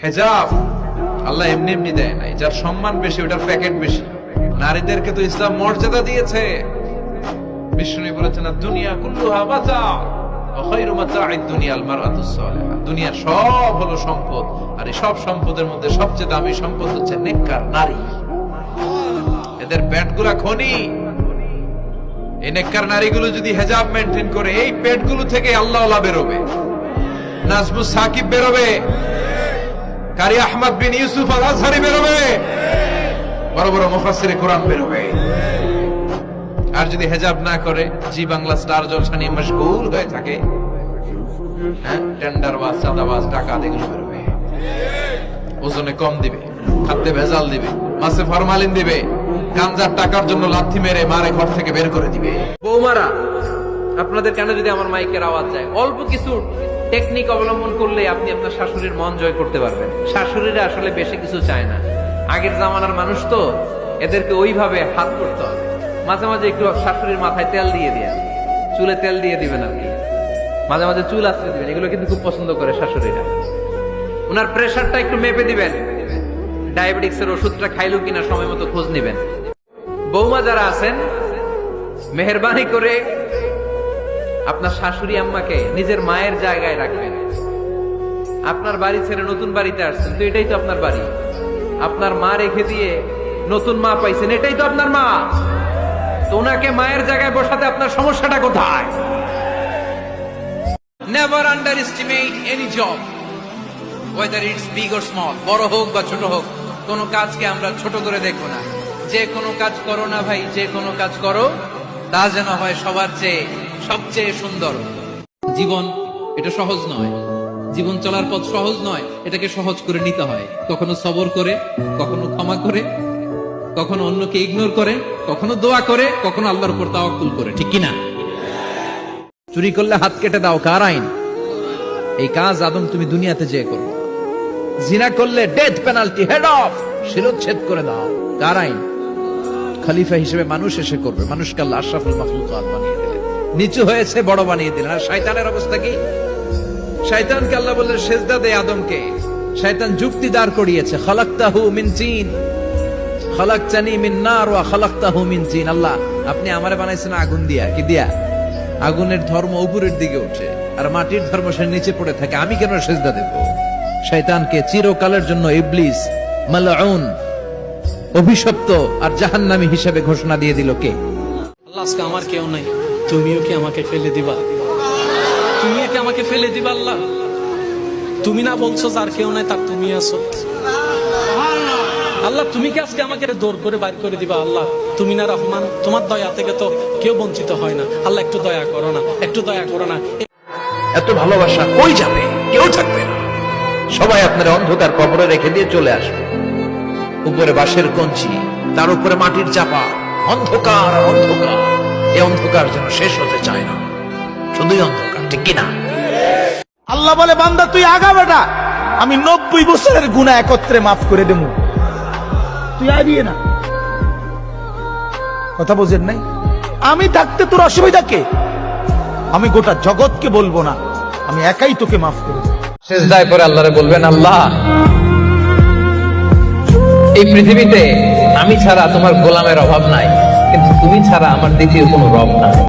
হেজাব আল্লাহ এমনি এমনি দেয় নাই। যার সম্মান বেশি, ওটার প্যাকেট বেশি। নারীদেরকে তো ইসলাম মর্যাদা দিয়েছে। বিষ্ণু বলেছেন দুনিয়া দুনিয়া সব হলো সম্পদ, আর এই সব সম্পদের মধ্যে সবচেয়ে দামি সম্পদ হচ্ছে নেককার নারী। এদের পেটগুলা খনি। এই নেককার নারীগুলো যদি হেজাব মেনটেন করে, এই পেটগুলো থেকে আল্লাহ বেরোবে। নাজমু সাকিব বেরোবে। কারি আহমদ বিন ইউসুফ আল আজহারি বেরোবে। বড় বড় মুফাসসিরে কোরআন বেরোবে। আর যদি হেজাব না করে, জি বাংলা স্টার জলসা নিয়ে মশগুল হয়ে থাকে। হ্যাঁ টেন্ডার বাস টাকা বেরোবে। ওজনে কম দিবে, খাদ্যে ভেজাল দিবে, মাছে ফরমালিন দিবে, গাঞ্জার টাকার জন্য লাথি মেরে মারে ঘর থেকে বের করে দিবে। বৌমারা, আপনাদের কেন যদি আমার মাইকের আওয়াজ যায়? অল্প কিছু টেকনিক অবলম্বন করলে আপনি আপনার শাশুড়ির মন জয় করতে পারবেন। শাশুড়িরা আসলে বেশি কিছু চায় না। আগের জামানার মানুষ তো এদেরকে ওইভাবে হাত করতে হবে। মাঝে মাঝে একটু শাশুড়ির মাথায় তেল দিয়ে দিয়ে চুলে তেল দিয়ে দিবেন আপনি। মাঝে মাঝে চুল আসতে দিবেন। এগুলো কিন্তু খুব পছন্দ করে শাশুড়িরা। ওনার প্রেশারটা একটু মেপে দিবেন। ডায়াবেটিক্স এর ওষুধটা খাইলো কিনা সময় মতো খোঁজ নিবেন। বৌমা যারা আছেন, মেহরবানি করে আপনার শাশুড়ি আম্মাকে নিজের মায়ের জায়গায় রাখবেন। আপনার বাড়ি ছেড়ে নতুন বাড়িতে আসছেন, তো এটাই তো আপনার বাড়ি। আপনার মা রেখে দিয়ে নতুন মা পাইছেন, এটাই তো আপনার মা। তো ওনাকে মায়ের জায়গায় বসাতে আপনার সমস্যাটা কোথায়? Never underestimate any job whether it's big or small বড় হোক বা ছোট হোক, কোনো কাজকে আমরা ছোট করে দেখব না। যে কোনো কাজ করো না ভাই, যে কোনো কাজ করো, তা যেন হয় সবার চেয়ে সবচেয়ে সুন্দর। জীবন, এটা সহজ নয়। জীবন চলার পথ সহজ নয়, এটাকে সহজ করে নিতে হয়। কখনো সবর করে, কখনো ক্ষমা করে, কখনো অন্যকে ইগনোর করে, কখনো দোয়া করে, কখনো আল্লাহর উপর তাওয়াক্কুল করে, ঠিক কিনা? চুরি করলে হাত কেটে দাও, কার আইন? এই কাজ আদম তুমি দুনিয়াতে যেয়ে করো জিনা করলে ডেথ পেনাল্টি হেড অফ শিরোচ্ছেদ করে দাও, কার আইন? খলিফা হিসেবে মানুষ এসে করবে, মানুষকে আল্লাহ আশরাফুল মাখলুকাত বানিয়ে দিলেন নিচু হয়েছে, বড় বানিয়ে দিলেন। আর শয়তানের অবস্থা কি? শয়তানকে আল্লাহ বললেন, সেজদা দে আদমকে। শয়তান যুক্তি দাঁড় করিয়েছে, খালাক্তাহু মিন মিন নার ওয়া খালাকতাহু মিন চিন। আল্লাহ, আপনি বানাইছেন আগুন দিয়া। কি দিয়া? আগুনের ধর্ম উপরের দিকে ওঠে আর মাটির ধর্ম সে নিচে পড়ে থাকে। আমি কেন সেজদা দেব? শয়তানকে চিরকালের জন্য ইবলিস, মালউন, অভিশপ্ত আর জাহান্নামী হিসেবে ঘোষণা দিয়ে দিল কে? আল্লাহ, আজকে আমার কেউ নাই। তুমিও কি আমাকে ফেলে দিবা? তুমিও কি আমাকে ফেলে দিবা আল্লাহ? তুমি না বলছো যার কেউ নাই, তার তুমি আছো। আল্লাহ, তুমি কি আজকে আমাকে দৌড় করে বাইর করে দিবা আল্লাহ? তুমি না রহমান, তোমার দয়া থেকে তো কেউ বঞ্চিত হয় না। আল্লাহ, একটু দয়া করো না, একটু দয়া করো না। এত ভালোবাসা কই যাবে? কেউ থাকবে না। সবাই আপনার অন্ধকার কবরে রেখে দিয়ে চলে আসবে। উপরে বাঁশের কঞ্চি, তার উপরে মাটির চাপা, অন্ধকার অন্ধকার। এই অন্ধকার যেন শেষ হতে চায় না। শুধুই অন্ধকার ঠিক কিনা? আল্লাহ বলে বান্দা তুই আগা বেটা। আমি নব্বই বছরের গুণা একত্রে মাফ করে দেব। তুই আইবিয়ে না। কথা বোঝেন নাই? আমি থাকতে তোর অসুবিধা কে? আমি গোটা জগৎকে বলব না। আমি একাই তোকে মাফ করে। শেষ দায় করে আল্লাহরে বলবেন আল্লাহ এই পৃথিবীতে আমি ছাড়া তোমার গোলামের অভাব নাই। কিন্তু তুমি ছাড়া আমার দ্বিতীয় কোনো রব নাই।